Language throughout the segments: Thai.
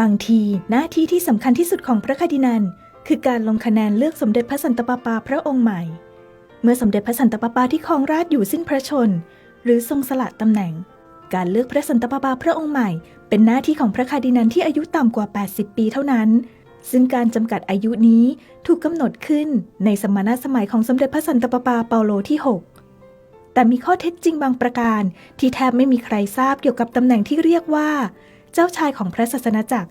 บางทีหน้าที่ที่สำคัญที่สุดของพระคดินันคือการลงคะแนนเลือกสมเด็จพระสันตะปาปาพระองค์ใหม่ เมื่อสมเด็จพระสันตะปาปาที่ครองราชอยู่สิ้นพระชน หรือทรงสละตำแหน่ง การเลือกพระสันตะปาปาพระองค์ใหม่ เป็นหน้าที่ของพระคดินันที่อายุต่ำกว่า 80 ปีเท่านั้น ซึ่งการจำกัดอายุนี้ถูกกำหนดขึ้นในสมณสมัยของสมเด็จพระสันตะปาปาเปาโลที่ 6 แต่มีข้อเท็จจริงบางประการ ที่แทบไม่มีใครทราบเกี่ยวกับตำแหน่งที่เรียกว่า เจ้าชายของพระศาสนาจักร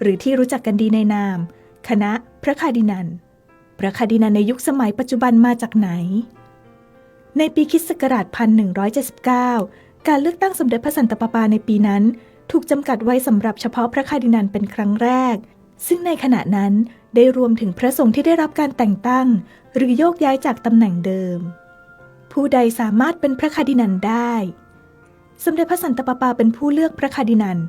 หรือที่รู้จักกันดีในนาม คณะพระคาดินัน พระคาดินันในยุคสมัยปัจจุบันมาจากไหน ในปีคิศักราช 1179 การเลือกตั้งสมเด็จพระสันตะปาปาในปีนั้น ถูกจำกัดไว้สำหรับเฉพาะพระคาดินันเป็นครั้งแรก ซึ่งในขณะนั้นได้รวมถึงพระสงฆ์ที่ได้รับการแต่งตั้ง หรือโยกย้ายจากตำแหน่งเดิม ผู้ใดสามารถเป็นพระคาดินันได้ สมเด็จพระสันตะปาปาเป็นผู้เลือกพระคาดินัน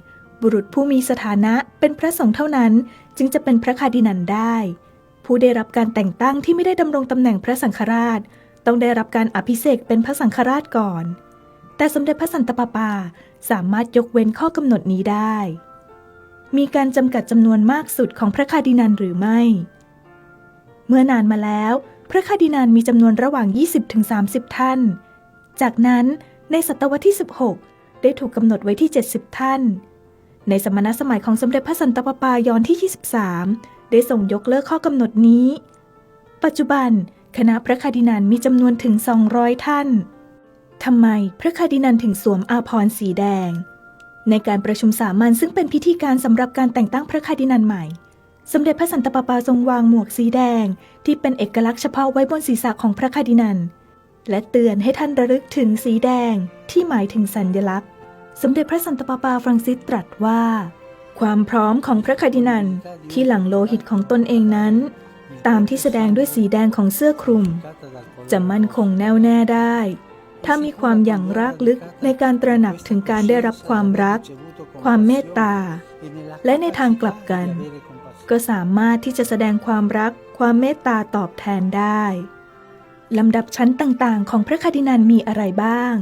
บุรุษผู้มีสถานะเป็นพระสงฆ์เท่านั้น จึงจะเป็นพระคาดินันได้ ผู้ได้รับการแต่งตั้งที่ไม่ได้ดำรงตำแหน่งพระสังฆราช ต้องได้รับการอภิเษกเป็นพระสังฆราชก่อน แต่สมเด็จพระสันตะปาปาสามารถยกเว้นข้อกำหนดนี้ได้ มีการจำกัดจำนวนมากสุดของพระคาดินันหรือไม่ เมื่อนานมาแล้ว พระคาดินันมีจำนวนระหว่าง 20-30 ท่าน จากนั้นในศตวรรษที่ 16 ได้ถูกกำหนดไว้ที่ 70 ท่าน ในสมณสมัยของสมเด็จพระสันตะปาปายอนที่ 23 ได้ส่งยกเลิกข้อกำหนดนี้ ปัจจุบัน คณะพระคาดินันมีจำนวนถึง 200 ท่าน ทำไมพระคาดินันถึงสวมอาภรสีแดง ในการประชุมสามัญซึ่งเป็นพิธีการสำหรับการแต่งตั้งพระคาดินันใหม่ สมเด็จพระสันตะปาปาทรงวางหมวกสีแดง ที่เป็นเอกลักษณ์เฉพาะไว้บนศีรษะของพระคาดินัน และเตือนให้ท่านระลึกถึงสีแดงที่หมายถึงสัญลักษณ์ สมเด็จพระสันตะปาปาฟรังซิสตรัสว่า ความพร้อมของพระคาดินันที่หลังโลหิตของตนเองนั้น ตามที่แสดงด้วยสีแดงของเสื้อคลุม จะมั่นคงแน่วแน่ได้ ถ้ามีความอย่างรากลึกในการตระหนักถึงการได้รับความรัก ความเมตตา และในทางกลับกัน ก็สามารถที่จะแสดงความรัก ความเมตตาตอบแทนได้ลำดับชั้นต่างๆ ของพระคดินันมีอะไรบ้าง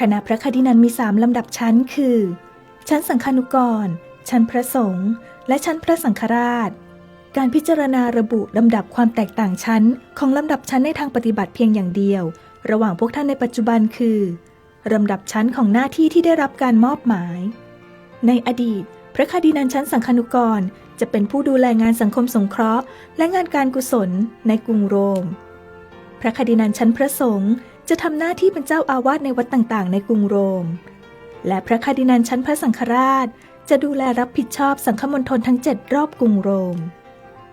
คณะพระคดินันมีสามลำดับชั้นคือ ชั้นสังฆานุกร ชั้นพระสงฆ์และชั้นพระสังฆราช การพิจารณาระบุลำดับความแตกต่างชั้น ของลำดับชั้นในทางปฏิบัติเพียงอย่างเดียว ระหว่างพวกท่านในปัจจุบันคือลำดับชั้นของหน้าที่ที่ได้รับการมอบหมาย ในอดีต พระคดินันชั้นสังฆนุกร จะเป็นผู้ดูแลงานสังคมสงเคราะห์ และงานการกุศลในกรุงโรม พระคดินันชั้นพระสงฆ์ จะทำหน้าที่เป็นเจ้าอาวาสในวัดต่างๆ ในกรุงโรม และพระคดินันชั้นพระสังฆราช จะดูแลรับผิดชอบสังฆมณฑลทั้ง 7 รอบกรุงโรม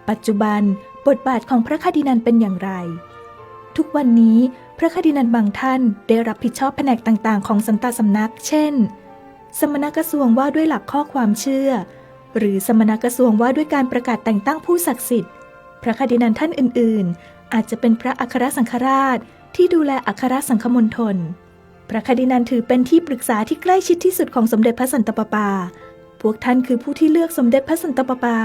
ปัจจุบันบทบาทของพระคดินันเป็นอย่างไร ทุกวันนี้พระคดินันบางท่านได้รับผิดชอบแผนกต่างๆ ของสันตสำนัก เช่น สมณกระทรวงว่าด้วยหลักข้อความเชื่อ หรือสมณกระทรวงว่าด้วยการประกาศแต่งตั้งผู้ศักดิ์สิทธิ์ พระคดินันท่านอื่น ๆ อาจจะเป็นพระอัครสังฆราช ที่ดูแลอัครสังฆมณฑลพระคดินันถือเป็นที่ปรึกษาที่ใกล้ชิดที่สุดของสมเด็จพระสันตะปาปา พวกท่านคือผู้ที่เลือกสมเด็จพระสันตะปาปา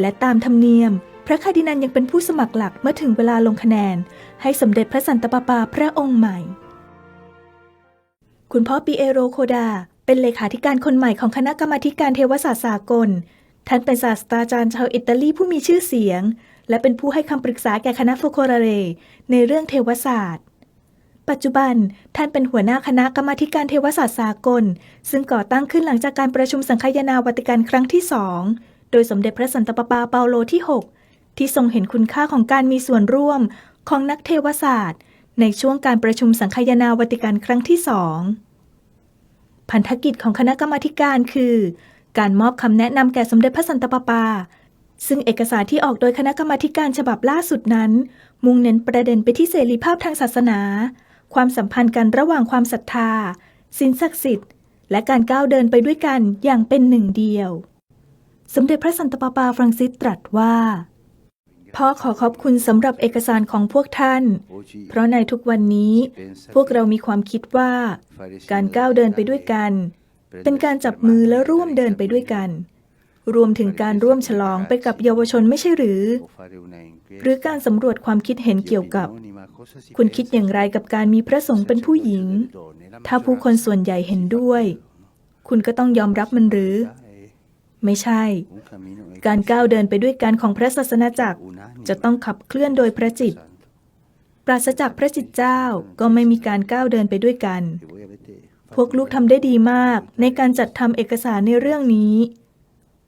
และตามธรรมเนียม พระคดินันยังเป็นผู้สมัครหลักเมื่อถึงเวลาลงคะแนน ให้สมเด็จพระสันตะปาปาพระองค์ใหม่ คุณพ่อปีเอโรโคดา เป็นเลขาธิการคนใหม่ของคณะกรรมาธิการเทวศาสตร์สากล ท่านเป็นศาสตราจารย์ชาวอิตาลีผู้มีชื่อเสียง และเป็นผู้ให้คำปรึกษาแก่คณะโฟโคราเร ในเรื่องเทวศาสตร์ ปัจจุบันท่านเป็นหัวหน้าคณะกรรมาการเทวศาสตร์สากล ซึ่งก่อตั้งขึ้นหลังจากการประชุมสังคายนาวัติกันครั้งที่สองโดยสมเด็จพระสันตะปาปาเปาโลที่ 6 ที่ทรงเห็นคุณค่าของการมีส่วนร่วมของนักเทวศาสตร์ ในช่วงการประชุมสังคายนาวัติกันครั้งที่สองพันธกิจของคณะกรรมาการคือ การมอบคำแนะนำแก่สมเด็จพระสันตะปาปา ซึ่งเอกสารที่ออกโดยคณะกรรมาการฉบับล่าสุดนั้น มุ่งเน้นประเด็นไปที่เสรีภาพทางศาสนา ความสัมพันธ์กันระหว่างความศรัทธาสินศักดิ์สิทธิ์ และการก้าวเดินไปด้วยกันอย่างเป็นหนึ่งเดียว สมเด็จพระสันตะปาปาฟรังซิสตรัสว่าพ่อขอขอบคุณสำหรับเอกสารของพวกท่าน เพราะในทุกวันนี้ พวกเรามีความคิดว่า การก้าวเดินไปด้วยกัน เป็นการจับมือและร่วมเดินไปด้วยกัน รวมถึงการร่วมฉลองไปกับเยาวชนไม่ใช่หรือ หรือการสำรวจความคิดเห็นเกี่ยวกับ คุณคิดอย่างไรกับการมีพระสงฆ์เป็นผู้หญิง ถ้าผู้คนส่วนใหญ่เห็นด้วย คุณก็ต้องยอมรับมันหรือ ไม่ใช่ การก้าวเดินไปด้วยกันของพระศาสนาจักร จะต้องขับเคลื่อนโดยพระจิต ปราศจากพระจิตเจ้าก็ไม่มีการก้าวเดินไปด้วยกัน พวกลูกทำได้ดีมากในการจัดทำเอกสารในเรื่องนี้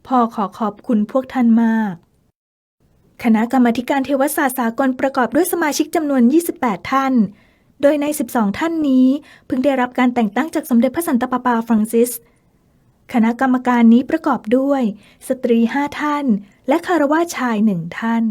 พ่อขอขอบคุณพวกท่านมาก คณะกรรมาการเทวศาสตร์สากลประกอบด้วยสมาชิกจำนวน 28 ท่าน โดยใน 12 ท่านนี้เพิ่งได้รับการแต่งตั้งจากสมเด็จพระสันตะปาปาฟรังซิส คณะกรรมการนี้ประกอบด้วย สตรี 5 ท่าน และคารวะชายหนึ่งท่าน